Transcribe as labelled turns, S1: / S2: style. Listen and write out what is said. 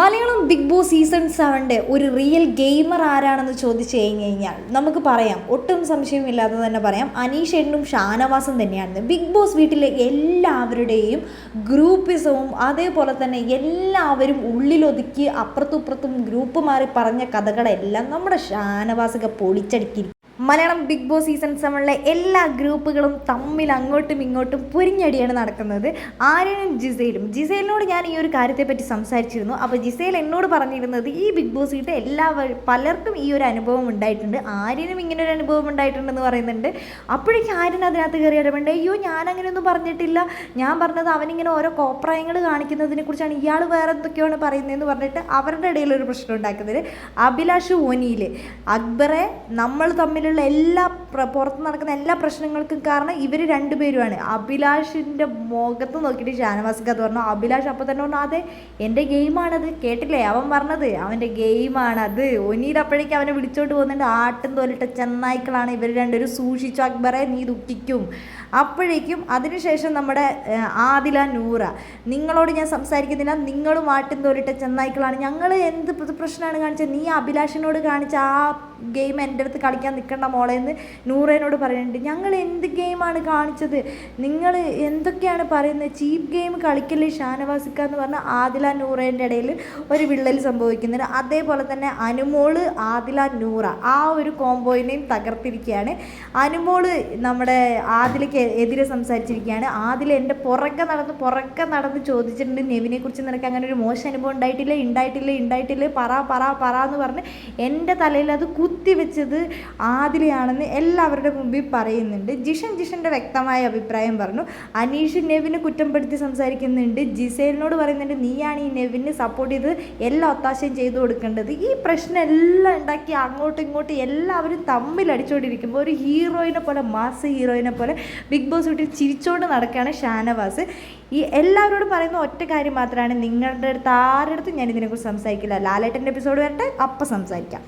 S1: Malayalam big boss season സെവന്റെ ഒരു real gamer ആരാണെന്ന് ചോദിച്ചു കഴിഞ്ഞ് കഴിഞ്ഞാൽ നമുക്ക് പറയാം. ഒട്ടും സംശയമില്ലാതെ തന്നെ പറയാം. അനീഷ് എണ്ണും ഷാനവാസും തന്നെയാണ് ബിഗ് ബോസ് വീട്ടിലെ എല്ലാവരുടെയും ഗ്രൂപ്പിസവും അതേപോലെ തന്നെ എല്ലാവരും ഉള്ളിലൊതുക്കി അപ്പുറത്തും ഇപ്പുറത്തും ഗ്രൂപ്പ് മാറി പറഞ്ഞ കഥകളെല്ലാം നമ്മുടെ ഷാനവാസൊക്കെ പൊളിച്ചടുക്കിയിരിക്കും മലയാളം ബിഗ് ബോസ് സീസൺ സെവനിലെ എല്ലാ ഗ്രൂപ്പുകളും തമ്മിൽ അങ്ങോട്ടും ഇങ്ങോട്ടും പൊരിഞ്ഞടിയാണ് നടക്കുന്നത്. ആര്യനും ജിസയിലും ജിസയിലിനോട് ഞാൻ ഈ ഒരു കാര്യത്തെപ്പറ്റി സംസാരിച്ചിരുന്നു. അപ്പോൾ ജിസയിൽ എന്നോട് പറഞ്ഞിരുന്നത് ഈ ബിഗ് ബോസ് വീട്ടിൽ എല്ലാവരും പലർക്കും ഈ ഒരു അനുഭവം ഉണ്ടായിട്ടുണ്ട്. ആര്യനും ഇങ്ങനെ ഒരു അനുഭവം ഉണ്ടായിട്ടുണ്ടെന്ന് പറയുന്നുണ്ട്. അപ്പോഴേക്കും ആര്യൻ അതിനകത്ത് കയറി ഇടപെടേണ്ട അയ്യോ ഞാൻ അങ്ങനെയൊന്നും പറഞ്ഞിട്ടില്ല. ഞാൻ പറഞ്ഞത് അവനിങ്ങനെ ഓരോ കോപ്രായങ്ങൾ കാണിക്കുന്നതിനെ കുറിച്ചാണ്. ഇയാൾ വേറെ എന്തൊക്കെയാണ് പറയുന്നതെന്ന് പറഞ്ഞിട്ട് അവരുടെ ഇടയിൽ ഒരു പ്രശ്നം ഉണ്ടാക്കുന്നത്. അഭിലാഷ് ഓനിയിൽ അക്ബറെ നമ്മൾ തമ്മിലുള്ള എല്ലാ പുറത്ത് നടക്കുന്ന എല്ലാ പ്രശ്നങ്ങൾക്കും കാരണം ഇവർ രണ്ടുപേരുമാണ്. അഭിലാഷിന്റെ മുഖത്ത് നോക്കിയിട്ട് ഷാനവാസിക്ക് അത് പറഞ്ഞു അഭിലാഷ് അപ്പോൾ തന്നെ പറഞ്ഞു അതെ എന്റെ ഗെയിമാണത് കേട്ടില്ലേ? അവൻ പറഞ്ഞത് അവന്റെ ഗെയിമാണത് ഒനിയിൽ അപ്പോഴേക്കും അവനെ വിളിച്ചോണ്ട് പോകുന്നുണ്ട് ആട്ടും തോലിട്ട ചെന്നായ്ക്കളാണ് ഇവർ രണ്ടുപേരും. സൂക്ഷിച്ചു അക്ബറെ നീ ദുഃഖിക്കും. അപ്പോഴേക്കും അതിനുശേഷം നമ്മുടെ ആദില നൂറ നിങ്ങളോട് ഞാൻ സംസാരിക്കുന്നില്ല. നിങ്ങളും ആട്ടും തോലിട്ട ചെന്നായ്ക്കളാണ്. ഞങ്ങൾ എന്ത് പ്ര- പ്രശ്നമാണ് കാണിച്ചത്? നീ അഭിലാഷിനോട് കാണിച്ച ആ ഗെയിം എന്റെ അടുത്ത് കളിക്കാൻ നിൽക്കണ്ട മോളെ എന്ന് നൂറേനോട് പറയുന്നുണ്ട്. ഞങ്ങൾ എന്ത് ഗെയിമാണ് കാണിച്ചത്? നിങ്ങൾ എന്തൊക്കെയാണ് പറയുന്നത് ചീപ്പ് ഗെയിം കളിക്കല്ലേ ഷാനവാസിക്ക എന്ന് പറഞ്ഞാൽ ആദില നൂറേന്റെ ഇടയിൽ ഒരു വിള്ളൽ സംഭവിക്കുന്നുണ്ട്. അതേപോലെ തന്നെ അനുമോൾ ആദില നൂറ ആ ഒരു കോംബോയിനെയും തകർത്തിരിക്കുകയാണ്. അനുമോൾ നമ്മുടെ ആദിലയ്ക്ക് എതിരെ സംസാരിച്ചിരിക്കുകയാണ്. ആദില എന്റെ പുറക്കെ നടന്ന് പുറക്കെ നടന്ന് ചോദിച്ചിട്ടുണ്ട് നെവിനെ കുറിച്ച്. നിനക്ക് അങ്ങനെ ഒരു മോശം അനുഭവം ഉണ്ടായിട്ടില്ല? ഉണ്ടായിട്ടില്ല? ഉണ്ടായിട്ടില്ല? പറ പറ പറ എന്ന് പറഞ്ഞ് എന്റെ തലയിൽ അത് കുത്തി വെച്ചത് ആദിലയാണെന്ന് എല്ലാവരുടെ മുമ്പിൽ പറയുന്നുണ്ട്. ജിഷൻ ജിഷന്റെ വ്യക്തമായ അഭിപ്രായം പറഞ്ഞു. അനീഷ് നെവിനെ കുറ്റപ്പെടുത്തി സംസാരിക്കുന്നുണ്ട്. ജിസേലിനോട് പറയുന്നുണ്ട് നീയാണ് ഈ നെവിനെ സപ്പോർട്ട് ചെയ്ത് എല്ലാ ഒത്താശയും ചെയ്തു കൊടുക്കേണ്ടത്. ഈ പ്രശ്നം എല്ലാം ഉണ്ടാക്കി അങ്ങോട്ടും ഇങ്ങോട്ടും എല്ലാവരും തമ്മിൽ അടിച്ചുകൊണ്ടിരിക്കുമ്പോൾ ഒരു ഹീറോയിനെ പോലെ മാസ് ഹീറോയിനെ പോലെ ബിഗ് ബോസ് വീട്ടിൽ ചിരിച്ചുകൊണ്ട് നടക്കുകയാണ് ഷാനവാസ്. ഈ എല്ലാവരോടും പറയുന്ന ഒറ്റ കാര്യം മാത്രമാണ്. നിങ്ങളുടെ അടുത്ത് ആരുടെ അടുത്തും ഞാൻ ഇതിനെക്കുറിച്ച് സംസാരിക്കില്ല. ലാലേട്ടന്റെ എപ്പിസോഡ് വരട്ടെ അപ്പം സംസാരിക്കാം.